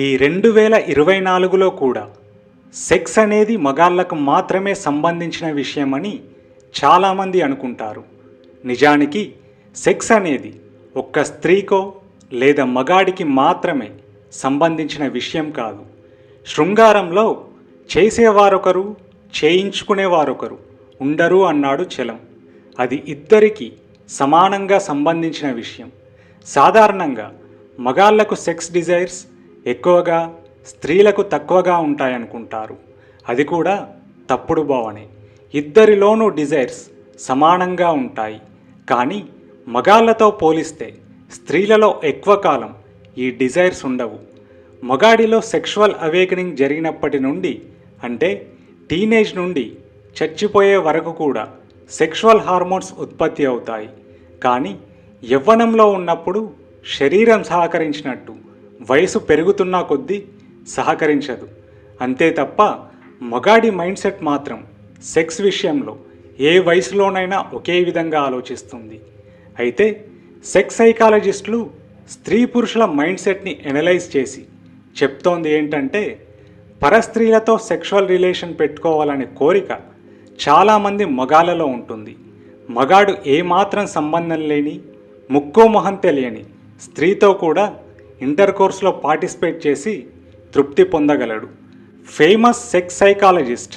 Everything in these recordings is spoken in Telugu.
ఈ రెండు వేల ఇరవై నాలుగులో కూడా సెక్స్ అనేది మగాళ్ళకు మాత్రమే సంబంధించిన విషయమని చాలామంది అనుకుంటారు. నిజానికి సెక్స్ అనేది ఒక్క స్త్రీకో లేదా మగాడికి మాత్రమే సంబంధించిన విషయం కాదు. శృంగారంలో చేసేవారొకరు చేయించుకునేవారొకరు ఉండరు అన్నాడు చలం. అది ఇద్దరికి సమానంగా సంబంధించిన విషయం. సాధారణంగా మగాళ్ళకు సెక్స్ డిజైర్స్ ఎక్కువగా స్త్రీలకు తక్కువగా ఉంటాయనుకుంటారు. అది కూడా తప్పుడు భావనే. ఇద్దరిలోనూ డిజైర్స్ సమానంగా ఉంటాయి. కానీ మగాళ్ళతో పోలిస్తే స్త్రీలలో ఎక్కువ కాలం ఈ డిజైర్స్ ఉండవు. మగాడిలో సెక్షువల్ అవేకనింగ్ జరిగినప్పటి నుండి అంటే టీనేజ్ నుండి చచ్చిపోయే వరకు కూడా సెక్షువల్ హార్మోన్స్ ఉత్పత్తి అవుతాయి. కానీ యవ్వనంలో ఉన్నప్పుడు శరీరం సహకరించినట్టు వయసు పెరుగుతున్న కొద్దీ సహకరించదు. అంతే తప్ప మగాడి మైండ్ సెట్ మాత్రం సెక్స్ విషయంలో ఏ వయసులోనైనా ఒకే విధంగా ఆలోచిస్తుంది. అయితే సెక్స్ సైకాలజిస్టులు స్త్రీ పురుషుల మైండ్ సెట్ని ఎనలైజ్ చేసి చెప్తోంది ఏంటంటే పరస్త్రీలతో సెక్షువల్ రిలేషన్ పెట్టుకోవాలనే కోరిక చాలామంది మగాళ్ళలో ఉంటుంది. మగాడు ఏమాత్రం సంబంధం లేని ముక్కు మొహం తెలియని స్త్రీతో కూడా ఇంటర్ కోర్సులో పార్టిసిపేట్ చేసి తృప్తి పొందగలడు. Famous sex psychologist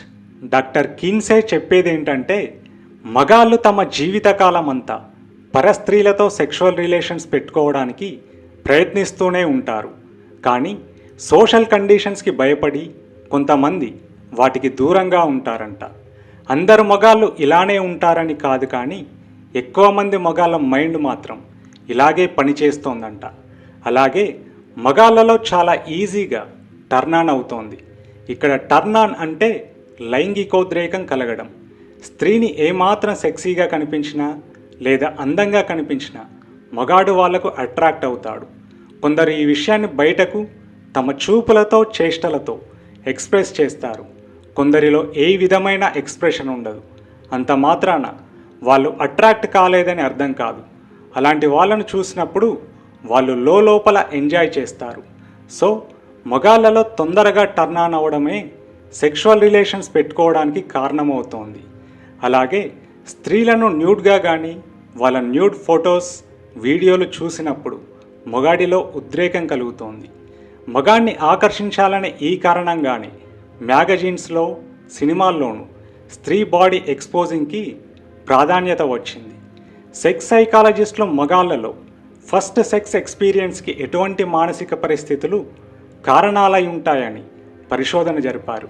doctor Kinsey చెప్పేది ఏంటంటే మగాళ్ళు తమ జీవితకాలం అంతా పరస్త్రీలతో సెక్షువల్ రిలేషన్స్ పెట్టుకోవడానికి ప్రయత్నిస్తూనే ఉంటారు. కానీ సోషల్ కండిషన్స్కి భయపడి కొంతమంది వాటికి దూరంగా ఉంటారంట. అందరు మగాళ్ళు ఇలానే ఉంటారని కాదు కానీ ఎక్కువ మంది మగాళ్ళ మైండ్ మాత్రం ఇలాగే పనిచేస్తోందంట. అలాగే మగాళ్ళలో చాలా ఈజీగా టర్న్ ఆన్ అవుతోంది. ఇక్కడ టర్న్ ఆన్ అంటే లైంగికోద్రేకం కలగడం. స్త్రీని ఏమాత్రం సెక్సీగా కనిపించినా లేదా అందంగా కనిపించినా మగాడు వాళ్ళకు అట్రాక్ట్ అవుతాడు. కొందరు ఈ విషయాన్ని బయటకు తమ చూపులతో చేష్టలతో ఎక్స్ప్రెస్ చేస్తారు. కొందరిలో ఏ విధమైన ఎక్స్ప్రెషన్ ఉండదు. అంత మాత్రాన వాళ్ళు అట్రాక్ట్ కాలేదని అర్థం కాదు. అలాంటి వాళ్ళను చూసినప్పుడు వాళ్ళు లోపల ఎంజాయ్ చేస్తారు. సో మగాళ్ళలో తొందరగా టర్న్ ఆన్ అవ్వడమే సెక్షువల్ రిలేషన్స్ పెట్టుకోవడానికి కారణమవుతోంది. అలాగే స్త్రీలను న్యూడ్గా కానీ వాళ్ళ న్యూడ్ ఫొటోస్ వీడియోలు చూసినప్పుడు మొగాడిలో ఉద్రేకం కలుగుతోంది. మగాడిని ఆకర్షించాలనే ఈ కారణంగానే మ్యాగజైన్స్లో సినిమాల్లోనూ స్త్రీ బాడీ ఎక్స్పోజింగ్కి ప్రాధాన్యత వచ్చింది. సెక్స్ సైకాలజిస్టులు మగాళ్ళలో ఫస్ట్ సెక్స్ ఎక్స్పీరియన్స్కి ఎటువంటి మానసిక పరిస్థితులు కారణాలై ఉంటాయని పరిశోధన జరిపారు.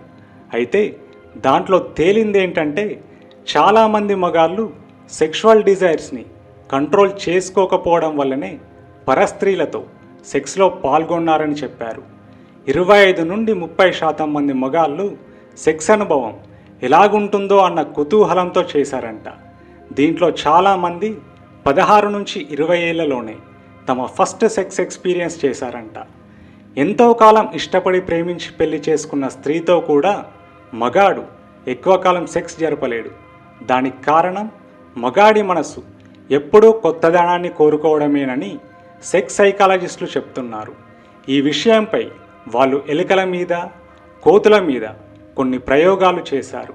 అయితే దాంట్లో తేలిందేంటంటే చాలామంది మగాళ్ళు సెక్షువల్ డిజైర్స్ని కంట్రోల్ చేసుకోకపోవడం వల్లనే పరస్త్రీలతో సెక్స్లో పాల్గొన్నారని చెప్పారు. ఇరవై ఐదు నుండి ముప్పై శాతం మంది మగాళ్ళు సెక్స్ అనుభవం ఎలాగుంటుందో అన్న కుతూహలంతో చేశారంట. దీంట్లో చాలామంది పదహారు నుంచి ఇరవై ఏళ్ళలోనే తమ ఫస్ట్ సెక్స్ ఎక్స్పీరియన్స్ చేశారంట. ఎంతో కాలం ఇష్టపడి ప్రేమించి పెళ్ళి చేసుకున్న స్త్రీతో కూడా మగాడు ఎక్కువ కాలం సెక్స్ జరపలేడు. దానికి కారణం మగాడి మనసు ఎప్పుడూ కొత్తదనాన్ని కోరుకోవడమేనని సెక్స్ సైకాలజిస్టులు చెప్తున్నారు. ఈ విషయంపై వాళ్ళు ఎలుకల మీద కోతుల మీద కొన్ని ప్రయోగాలు చేశారు.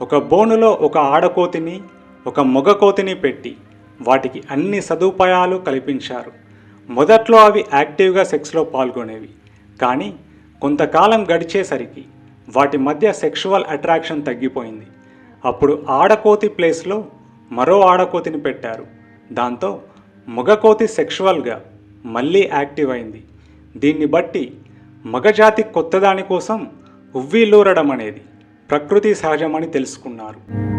ఒక బోనులో ఒక ఆడకోతిని ఒక మగ కోతిని పెట్టి వాటికి అన్ని సదుపాయాలు కల్పించారు. మొదట్లో అవి యాక్టివ్గా సెక్స్లో పాల్గొనేవి. కానీ కొంతకాలం గడిచేసరికి వాటి మధ్య సెక్షువల్ అట్రాక్షన్ తగ్గిపోయింది. అప్పుడు ఆడకోతి ప్లేస్లో మరో ఆడకోతిని పెట్టారు. దాంతో మగకోతి సెక్షువల్గా మళ్ళీ యాక్టివ్ అయింది. దీన్ని బట్టి మగజాతి కొత్తదాని కోసం ఉవ్విల్లూరడం అనేది ప్రకృతి సహజమని తెలుసుకున్నారు.